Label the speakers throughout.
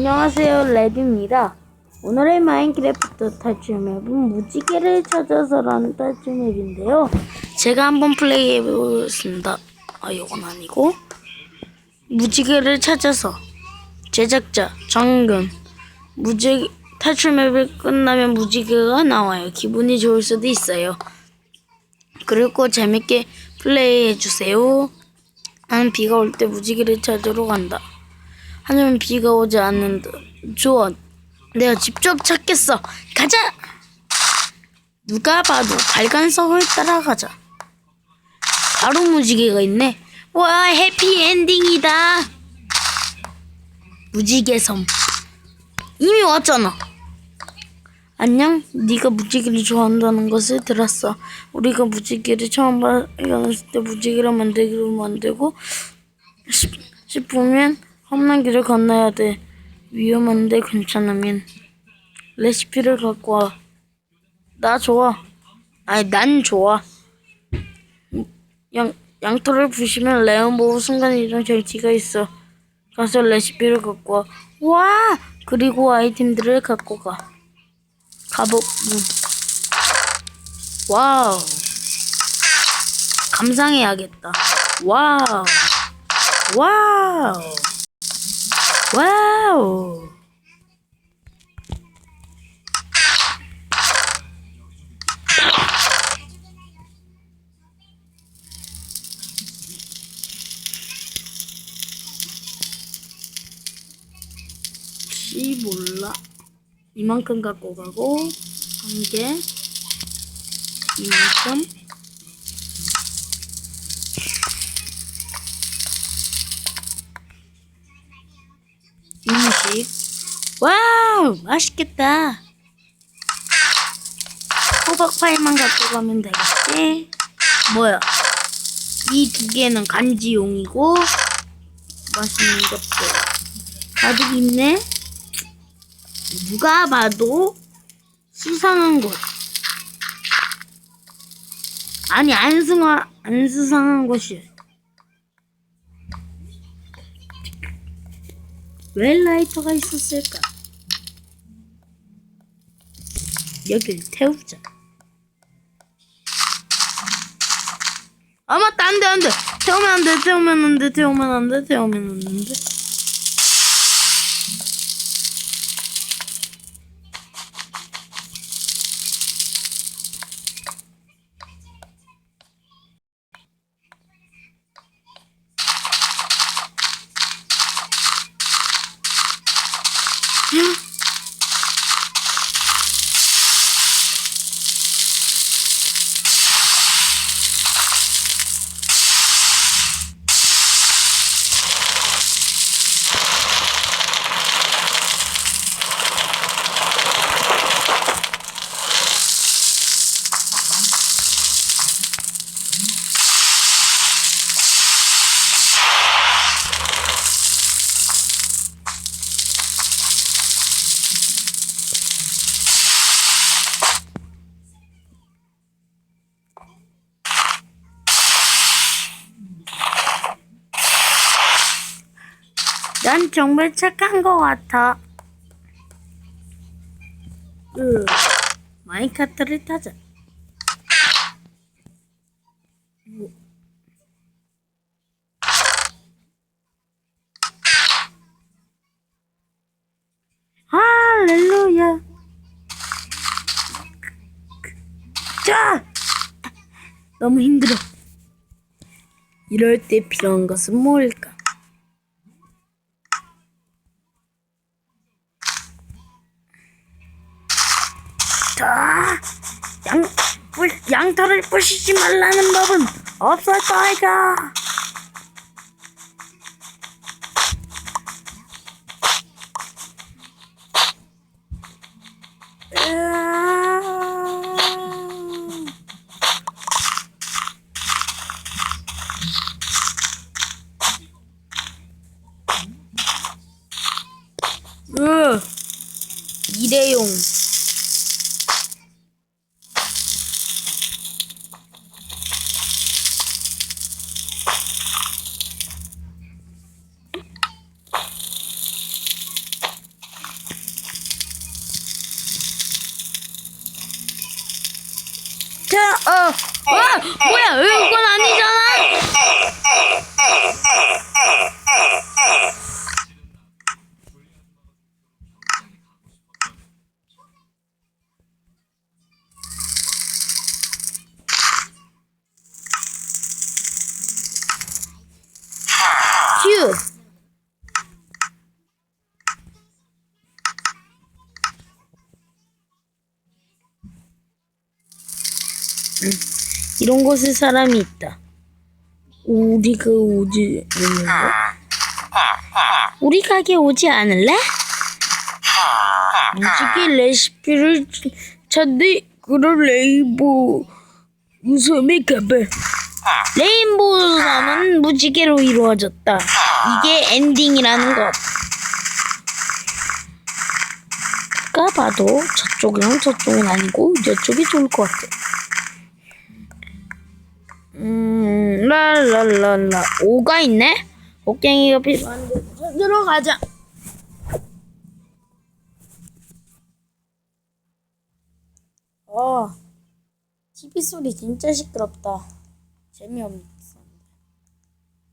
Speaker 1: 안녕하세요 레드입니다. 오늘의 마인크래프트 탈출 맵은 무지개를 찾아서라는 탈출 맵인데요. 제가 한번 플레이해 보겠습니다. 아 이건 아니고. 무지개를 찾아서 제작자 정근 무지 탈출 맵을 끝나면 무지개가 나와요. 기분이 좋을 수도 있어요. 그리고 재밌게 플레이해 주세요. 나는 비가 올 때 무지개를 찾으러 간다 하지만 비가 오지 않는다. 좋아. 내가 직접 찾겠어. 가자! 누가 봐도 발간석을 따라가자. 바로 무지개가 있네. 와, 해피엔딩이다. 무지개 섬. 이미 왔잖아. 안녕. 네가 무지개를 좋아한다는 것을 들었어. 우리가 무지개를 처음 발견했을 때 무지개를 만들기로 만들고 싶, 싶으면 험난 길을 건너야 돼. 위험한데 괜찮으면 레시피를 갖고 와. 나 좋아. 아니 난 좋아. 양 양털을 부시면 레온보우 순간 이동 절지가 있어. 가서 레시피를 갖고 와. 와 그리고 아이템들을 갖고 가. 갑옷 무기. 와우. 감상해야겠다. 와우. 와우. 와우. 씨 몰라. 이만큼 갖고 가고 한 개. 이만큼. 와우, 맛있겠다. 호박파이만 갖고 가면 되겠지? 뭐야? 이 두 개는 간지용이고 맛있는 것들 가득 있네. 누가 봐도 수상한 것. 아니 안 수상 안 수상한 것이. 왜 라이터가 있었을까? 여길 태우자. 아 맞다. 안돼 안돼. 태우면 안돼 태우면 안돼 태우면 안돼 태우면 안돼 난 정말 착한 것 같아. 으, 마인카트를 타자. 뭐. 할렐루야. 자! 너무 힘들어. 이럴 때 필요한 것은 뭘까? 양, 부, 양털을 부시지 말라는 법은 없었다, 아이가. 으아. 으, 일회용. 아 뭐야 이건 아니잖아. 이런 곳에 사람이 있다. 우리가 오지 않을래? 우리 가게 오지 않을래? 무지개 레시피를 찾는 그런 레인보우 섬에 가봐. 레인보우 섬은 무지개로 이루어졌다. 이게 엔딩이라는 것. 아까 봐도 저쪽이랑 저쪽은 아니고 이쪽이 좋을 것 같아. 음, 랄랄랄라. 오가 있네? 곡괭이가 필요한데, 들어가자. 어, TV 소리 진짜 시끄럽다. 재미없어.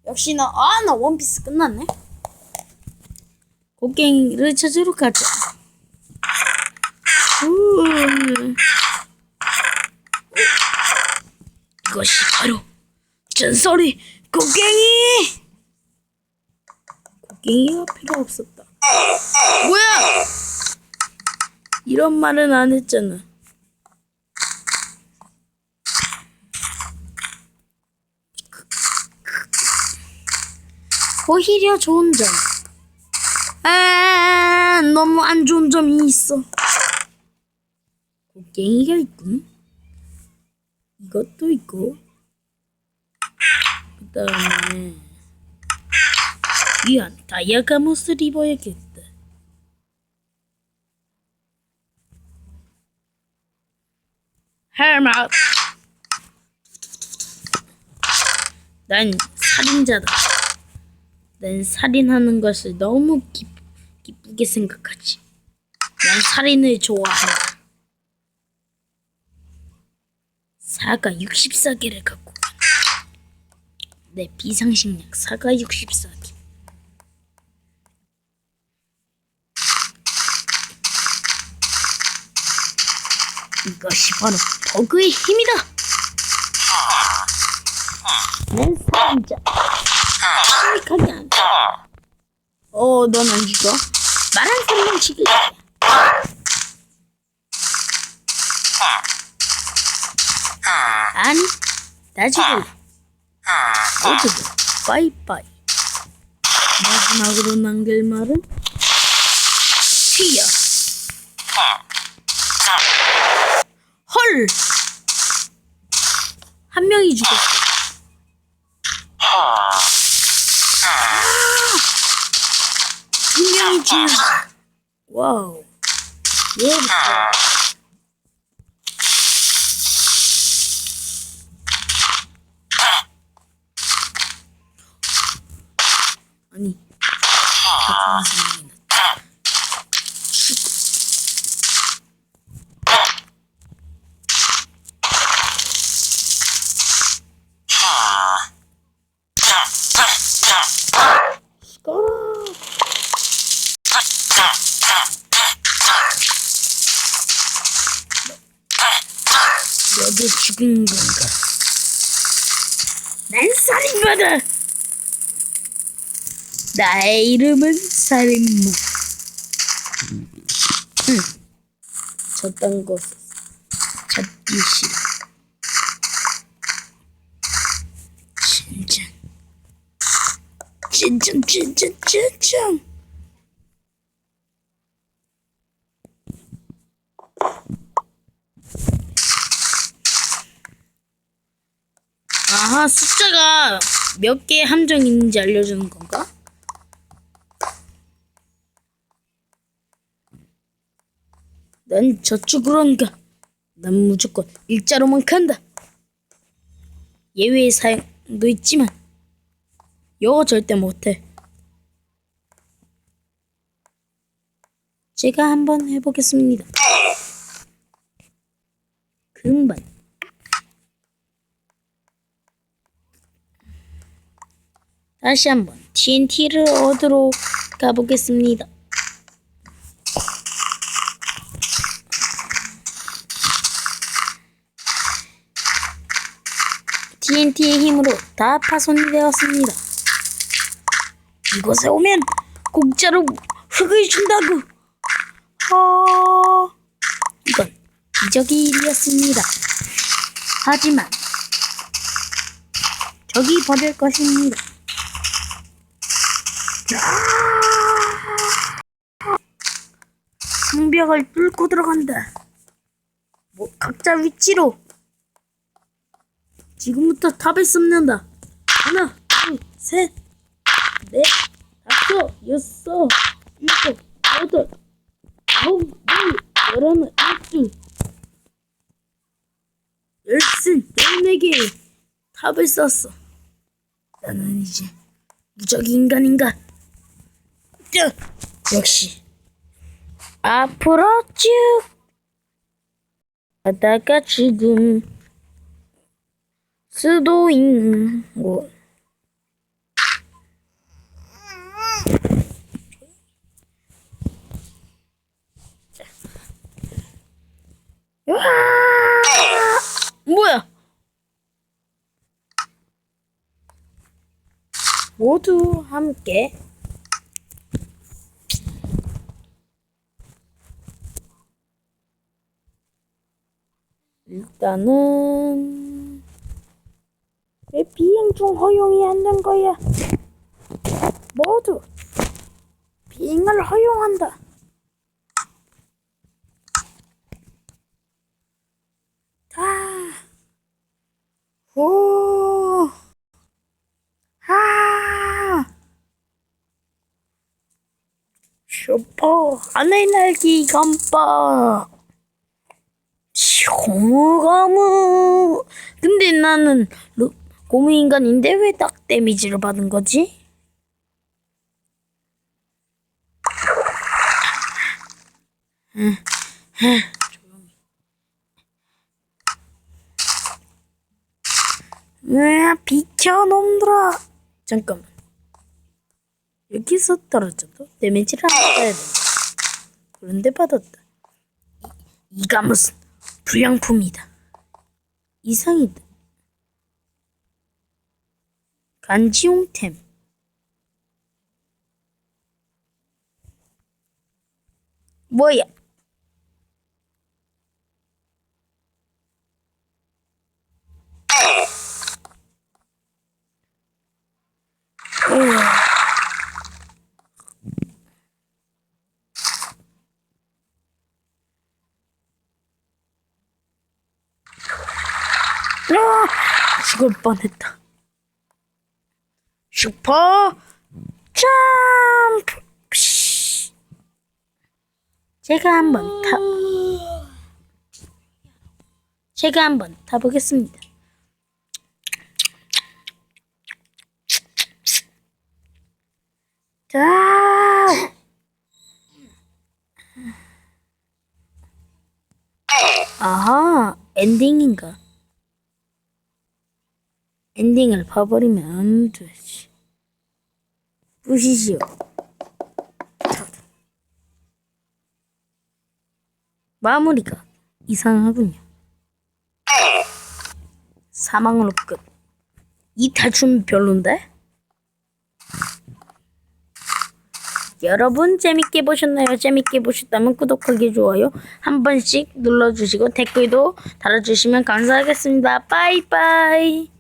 Speaker 1: 역시나, 아, 나 원피스 끝났네? 곡괭이를 찾으러 가자. 음. 이것이 바로 전설의 곡괭이! 곡괭이가 필요 없었다. 뭐야! 이런 말은 안 했잖아. 오히려 좋은 점. 아, 너무 안 좋은 점이 있어. 곡괭이가 있군. 이것도 있고 그 다음에 이한 다이아 가옷을 입어야겠다. 헬멧 난 살인자다. 난 살인하는 것을 너무 기, 기쁘게 생각하지. 난 살인을 좋아한다. 사과 64개를 갖고 내 비상식량 사과 64개. 이것이 바로 버그의 힘이다. 난 살인자. 침묵하지 않다 어, 넌안 죽어? 말한 사람은 죽일 거야 아니, 나 죽을래. 모두들 빠이빠이. 마지막으로 남길 말은 튀어. 헐. 한 명이 죽었어. 두 명이 죽었어. 와우. 예. 아니, 대충 생각이 났다. 시끄러. 너도 죽은 건가? 난 살인마다. 나의 이름은 살인마. 응. 저딴 거 찾기 싫어. 진짜. 진짜, 진짜, 진짜. 아하, 숫자가 몇개 함정 있는지 알려주는 건가? 난 저쪽으로 안 가. 난 무조건 일자로만 간다. 예외의 사양도 있지만 영어 절대 못해. 제가 한번 해보겠습니다. 금방. 다시 한번 TNT를 얻으러 가보겠습니다. TNT의 힘으로 다 파손이 되었습니다. 이곳에 오면 공짜로 흙을 준다고. 아, 이건 기적의 일이었습니다. 하지만 저기 버릴 것입니다. 성벽을 뚫고 들어간다. 뭐 각자 위치로. 지금부터 탑을 씁는다. 하나, 둘, 셋, 넷, 다섯, 여섯, 일곱, 여덟, 아홉, 열, 열하나, 열둘, 열셋, 열네 개의 탑을 쌓았어. 나는 이제 무적의 인간인가? 야, 역시 앞으로 쭉 가다가 지금 수도 있는 곳. 뭐야? 모두 함께 일단은 왜 비행 중 허용이 안 된 거야? 모두 비행을 허용한다. 다. 오. 아. 슈퍼 하늘 날기 간파. 고무고무. 근데 나는 루, 고무 인간인데 왜 딱 데미지를 받은 거지? 으아, 비켜 놈들아. 잠깐만. 여기서 떨어져도 데미지를 안 받아야 돼. 그런데 받았다. 이, 이가 무슨 불량품이다. 이상이다. 간지용템. 뭐야? 아, 죽을 뻔했다. 슈퍼 점프. 제가 한번 타. 제가 한번 타보겠습니다. 자. 아하, 엔딩인가? 엔딩을 봐버리면 안 되지. 부시시오. 마무리가 이상하군요. 사망으로 끝. 이 탈춤 별론데? 여러분 재밌게 보셨나요? 재밌게 보셨다면 구독하기 좋아요 한 번씩 눌러주시고 댓글도 달아주시면 감사하겠습니다. 빠이빠이.